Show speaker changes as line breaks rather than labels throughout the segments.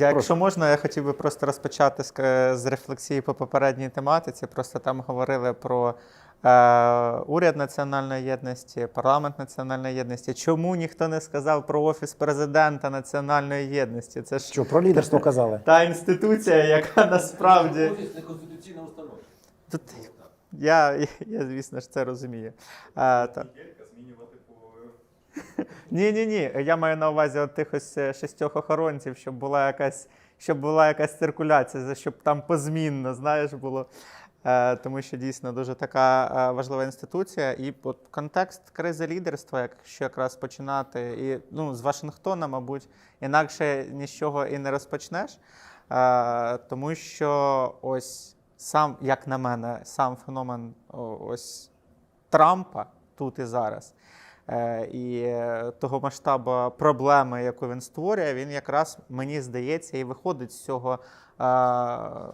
Якщо можна, я хотів би просто розпочати з, з рефлексії по попередній тематиці. Просто там говорили про е, уряд національної єдності, парламент національної єдності. Чому ніхто не сказав про офіс президента національної єдності? Це ж
Що про лідерство казали?
та інституція, яка насправді
Офіс не конституційна установа.
тут я, я, я звісно ж це розумію. Е, та. Ні, ні, ні. Я маю на увазі от тих е, шістьох охоронців, щоб була якась, щоб була якась циркуляція, щоб там позмінно, знаєш, було. Е, тому що дійсно дуже така е, важлива інституція. І от контекст кризи лідерства, якщо якраз починати, і ну, з Вашингтона, мабуть, інакше нічого і не розпочнеш. Тому що ось сам, як на мене, сам феномен ось Трампа тут і зараз. Е, І е, того масштабу проблеми, яку він створює, він якраз мені здається і виходить з цього, е,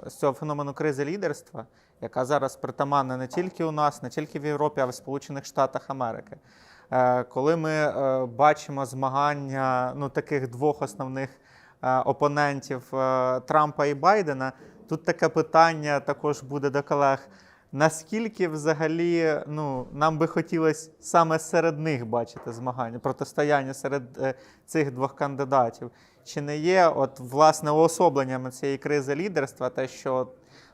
з цього феномену кризи лідерства, яка зараз притаманна не тільки у нас, не тільки в Європі, а в Сполучених Штатах Америки. Коли ми бачимо змагання ну, таких двох основних опонентів Трампа і Байдена, тут таке питання також буде до колег. Наскільки взагалі ну, нам би хотілося саме серед них бачити змагання, протистояння серед е, цих двох кандидатів? Чи не є от, власне уособленням цієї кризи лідерства, те, що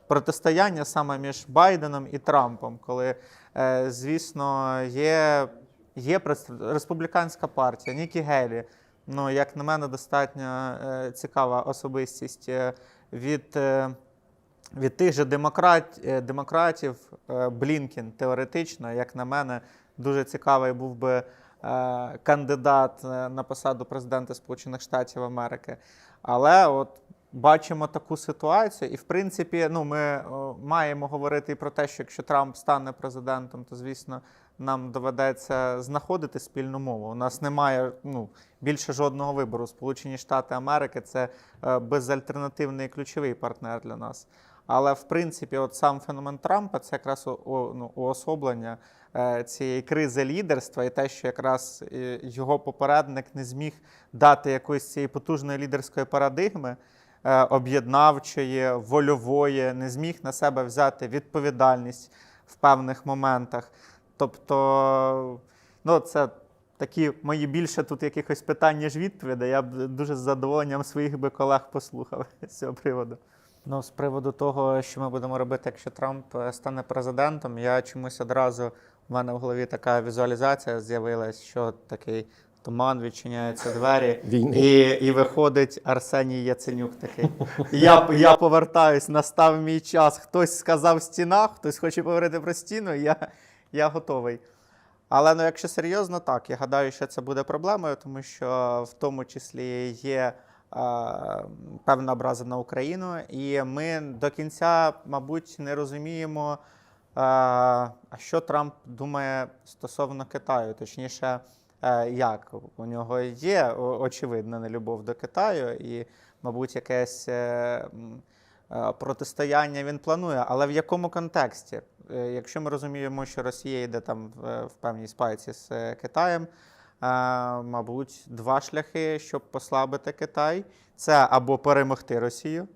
протистояння саме між Байденом і Трампом, коли, е, звісно, є, є республіканська партія, Нікі Гелі, ну, як на мене, достатньо е, цікава особистість е, від. е, від тих же демократ, е, демократів е, Блінкін теоретично, як на мене, дуже цікавий був би е, кандидат на посаду президента Сполучених Штатів Америки. Але от бачимо таку ситуацію, і в принципі, ну ми маємо говорити і про те, що якщо Трамп стане президентом, то звісно. Нам доведеться знаходити спільну мову. У нас немає ну, більше жодного вибору. Сполучені Штати Америки це безальтернативний ключовий партнер для нас. Але в принципі, от сам феномен Трампа це якраз ну, уособлення е, цієї кризи лідерства, і те, що якраз е, його попередник не зміг дати якоїсь цієї потужної лідерської парадигми, е, об'єднавчої, вольової, не зміг на себе взяти відповідальність в певних моментах. Тобто, ну, це такі мої більше тут якихось питань, ніж відповідей. Я б дуже з задоволенням своїх би колег послухав з цього приводу. Ну, з приводу того, що ми будемо робити, якщо Трамп е, стане президентом, я чомусь одразу в мене в голові така візуалізація з'явилась, що такий туман, відчиняються двері,
Війни.
і, і виходить Арсеній Яценюк такий. Я, я повертаюсь, настав мій час. Хтось сказав стіна, хтось хоче поговорити про стіну, я, я готовий. Але ну, якщо серйозно, так, я гадаю, що це буде проблемою, тому що в тому числі є певна образа на Україну, і ми до кінця, мабуть, не розуміємо, а що Трамп думає стосовно Китаю. Точніше, е, як у нього є очевидна нелюбов до Китаю, і, мабуть, якесь. е, е, Протистояння він планує, але в якому контексті? Якщо ми розуміємо, що Росія йде там в, певній спайці з Китаєм, мабуть, два шляхи, щоб послабити Китай: це або перемогти Росію,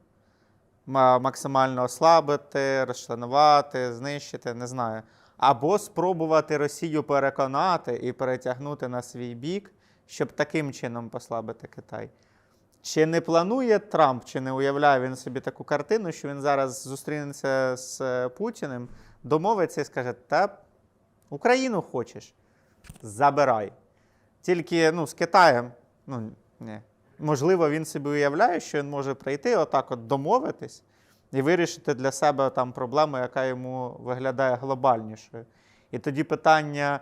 максимально ослабити, розчленувати, знищити, не знаю. Або спробувати Росію переконати і перетягнути на свій бік, щоб таким чином послабити Китай. Чи не планує Трамп, чи не уявляє він собі таку картину, що він зараз зустрінеться з е, Путіним, домовиться і скаже: Та Україну хочеш? Забирай. Тільки ну, з Китаєм, ну ні. Можливо, він собі уявляє, що він може прийти, отак от домовитись і вирішити для себе там проблему, яка йому виглядає глобальнішою. І тоді питання,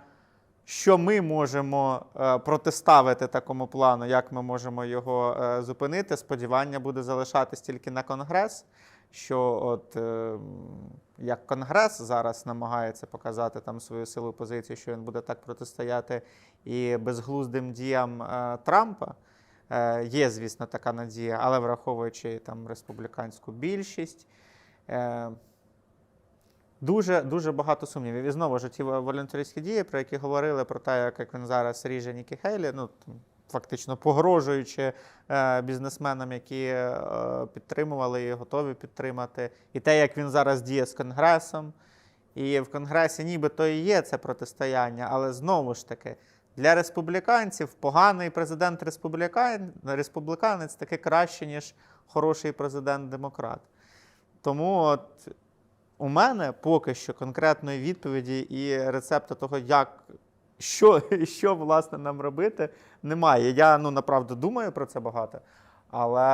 що ми можемо е, протиставити такому плану, як ми можемо його е, зупинити, сподівання буде залишатись тільки на Конгрес. Що от е, як Конгрес зараз намагається показати там свою силу позицію, що він буде так протистояти і безглуздим діям е, Трампа. Е, є, звісно, така надія, але враховуючи там республіканську більшість. Е, Дуже дуже багато сумнівів. І знову ж ті волонтерські дії, про які говорили, про те, як він зараз ріже Нікі Хейлі. Ну фактично погрожуючи е, бізнесменам, які е, підтримували і готові підтримати, і те, як він зараз діє з Конгресом. І в Конгресі нібито і є це протистояння, але знову ж таки, для республіканців поганий президент республікан... республіканець таки краще, ніж хороший президент-демократ. Тому от у мене поки що конкретної відповіді і рецепту того, як що, що власне нам робити, немає. Я ну направду думаю про це багато. Але,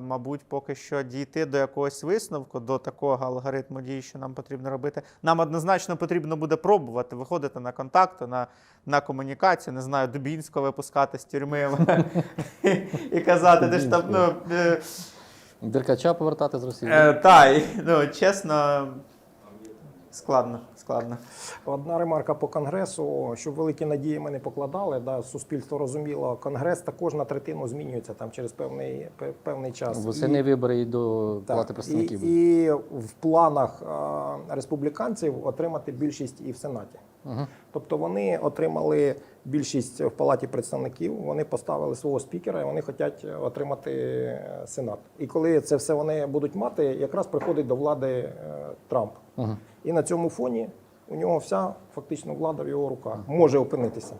мабуть, поки що дійти до якогось висновку, до такого алгоритму дій, що нам потрібно робити. Нам однозначно потрібно буде пробувати виходити на контакти, на, на комунікацію, не знаю, Дубінського випускати з тюрми і казати, де ж там. Ну,
Деркача повертати з Росії.
е, та, і, ну, чесно, складно, складно.
Одна ремарка по конгресу, щоб великі надії ми не покладали. Да, суспільство розуміло, конгрес також на третину змінюється там через певний певний час.
Восени вибори і до
так,
Палати представників.
І, і в планах а, республіканців отримати більшість і в Сенаті.
Угу.
Тобто вони отримали більшість в Палаті представників, вони поставили свого спікера і вони хочуть отримати е, Сенат. І коли це все вони будуть мати, якраз приходить до влади е, Трамп.
Угу.
І на цьому фоні у нього вся фактично влада в його руках може опинитися.